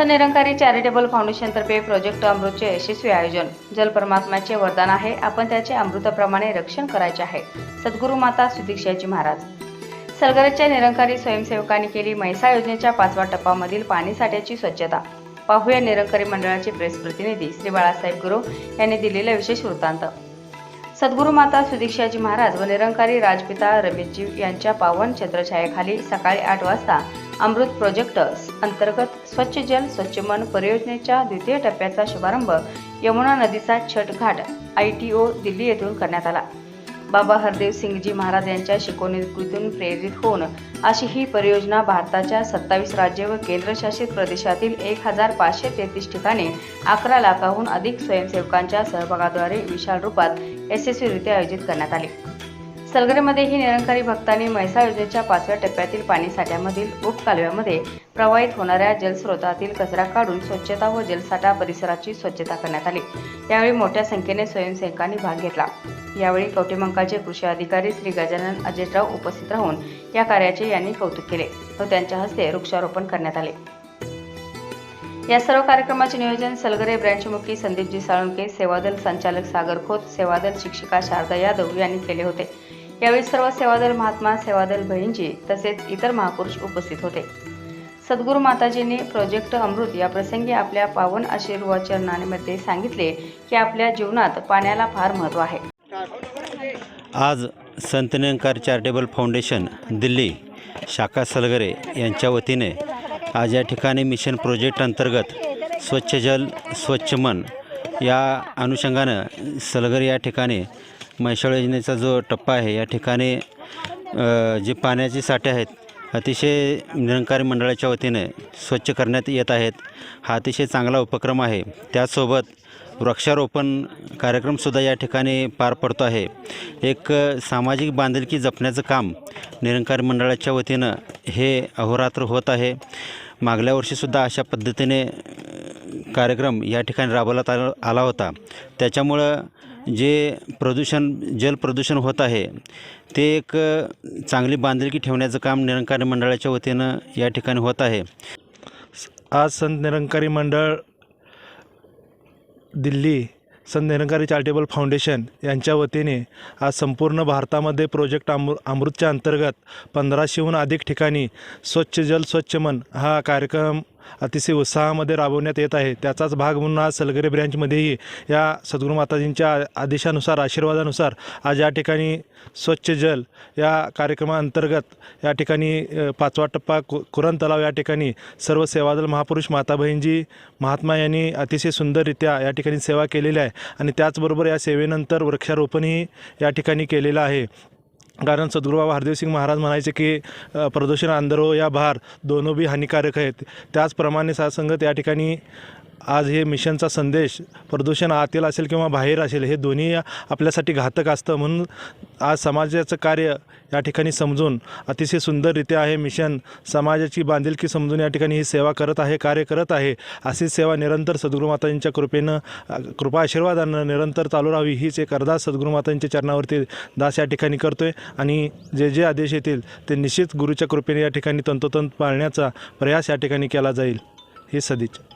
Nirankari charitable फाउंडेशनतर्फे project अमृतचे यशस्वी आयोजन. जल परमात्म्याचे वरदान आहे. आपण त्याचे अमृताप्रमाणे रक्षण करायचे आहे. सद्गुरू माता सुदीक्षाजी महाराज. सलगरच्या निरंकारी स्वयंसेवकांनी केली म्हैसा योजनेच्या पाचवा टप्पामधील पाणी साठ्याची स्वच्छता. पाहूया निरंकारी मंडळाचे प्रेस प्रतिनिधी श्री बाळासाहेब गुरु यांनी दिलेला विशेष वृत्तांत. सद्गुरू माता सुदीक्षाजी महाराज व निरंकारी राजपिता रमेशजी यांच्या पावन छत्रछायाखाली सकाळी आठ वाजता अमृत प्रोजेक्टस अंतर्गत स्वच्छ जल स्वच्छ मन परियोजनेच्या द्वितीय टप्प्याचा शुभारंभ यमुना नदीचा Chhath ghat I T O Delhi येथून करण्यात आला. बाबा हरदेव सिंगजी महाराज यांच्या शिकवणीतून प्रेरित होऊन अशी ही परियोजना भारताच्या सत्तावीस राज्य व केंद्रशासित प्रदेशातील एक हजार पाचशे तेहतीस ठिकाणी अकरा लाखाहून अधिक स्वयंसेवकांच्या सहभागाद्वारे विशाल रूपात यशस्वीरित्या आयोजित करण्यात आली. सलगरेमध्ये ही निरंकारी भक्तांनी म्हैसा योजनेच्या पाचव्या टप्प्यातील पाणी साठ्यामधील उपकालव्यामध्ये प्रवाहित होणाऱ्या जलस्रोतातील कचरा काढून स्वच्छता व जलसाठा परिसराची स्वच्छता करण्यात आली. यावेळी मोठ्या संख्येने स्वयंसेवकांनी भाग घेतला. यावेळी कवटेमंकाचे कृषी अधिकारी श्री गजानन अजितराव उपस्थित राहून या कार्याचे यांनी कौतुक केले व त्यांच्या हस्ते वृक्षारोपण करण्यात आले. या सर्व कार्यक्रमाचे नियोजन सलगरे ब्रँचमुखी संदीपजी साळुंके सेवादल संचालक सागर खोत सेवादल शिक्षिका शारदा यादव यांनी केले होते. यावेळी सर्व सेवादल महात्मा सेवादल बहिणजी तसेच इतर महापुरुष उपस्थित होते. सद्गुरू माताजींनी प्रोजेक्ट अमृत या प्रसंगी आपल्या पावन आशीर्वचनामध्ये सांगितले की आपल्या जीवनात पाण्याला फार महत्त्व आहे. आज संतनियंकार चॅरिटेबल फाउंडेशन दिल्ली शाखा सलगरे यांच्या वतीने आज या ठिकाणी मिशन प्रोजेक्ट अंतर्गत स्वच्छ जल स्वच्छ मन या अनुषंगानं सलगर या ठिकाणी म्हैसाळ योजनेचा जो टप्पा आहे या ठिकाणी जे पाण्याचे साठे आहेत अतिशय निरंकारी मंडळाच्या वतीने स्वच्छ करण्यात येत आहेत. हा अतिशय चांगला उपक्रम आहे. त्याचसोबत वृक्षारोपण कार्यक्रमसुद्धा या ठिकाणी पार पडतो आहे. एक सामाजिक बांधिलकी जपण्याचं काम निरंकारी मंडळाच्या वतीनं हे अहोरात्र होत आहे. मागल्या वर्षीसुद्धा अशा पद्धतीने कार्यक्रम या ठिकाणी राबवण्यात आला आला होता. त्याच्यामुळं जे प्रदूषण जल प्रदूषण होत आहे ते एक चांगली बांधिलकी ठेवण्याचं काम निरंकारी मंडळाच्या वतीनं या ठिकाणी होत आहे. आज संत निरंकारी मंडळ दिल्ली संत निरंकारी चॅरिटेबल फाउंडेशन यांच्या वतीने आज संपूर्ण भारतामध्ये प्रोजेक्ट अमृ अमृतच्या अंतर्गत पंधराशेहून अधिक ठिकाणी स्वच्छ जल स्वच्छ मन हा कार्यक्रम अतिशय उत्साहामध्ये राबवण्यात येत आहे. त्याचाच भाग म्हणून आज सलगरे ब्रँचमध्येही या सद्गुरू माताजींच्या आदेशानुसार आशीर्वादानुसार आज या ठिकाणी स्वच्छ जल या कार्यक्रमाअंतर्गत या ठिकाणी पाचवा टप्पा कु कुरण तलाव या ठिकाणी सर्व सेवादल महापुरुष माताबहिणजी महात्मा यांनी अतिशय सुंदररित्या या ठिकाणी सेवा केलेली आहे. आणि त्याचबरोबर या सेवेनंतर वृक्षारोपणही या ठिकाणी केलेलं आहे. कारण सद्गुरुबाबा हरदेव सिंग महाराज म्हणायचे की प्रदूषण अंधरो या भार दोनों बी हानिकारक आहेत. त्याचप्रमाणे सासंगत या ठिकाणी आज हे मिशनचा संदेश प्रदूषण आतील असेल किंवा बाहेर असेल हे दोन्ही आपल्यासाठी घातक असतं म्हणून आज समाजाचं कार्य या ठिकाणी समजून अतिशय सुंदररित्या हे मिशन समाजाची बांधिलकी समजून या ठिकाणी ही सेवा करत आहे कार्य करत आहे अशी सेवा निरंतर सद्गुरुमातांच्या कृपेनं कृपा आशीर्वादानं निरंतर चालू राहावी हीच एक अर्धा सद्गुरुमातांच्या चरणावरती दास या ठिकाणी करतो आहे आणि जे जे आदेश येतील ते निश्चित गुरुच्या कृपेने या ठिकाणी तंतोतंत पाळण्याचा प्रयास या ठिकाणी केला जाईल. ही सदिच्छा.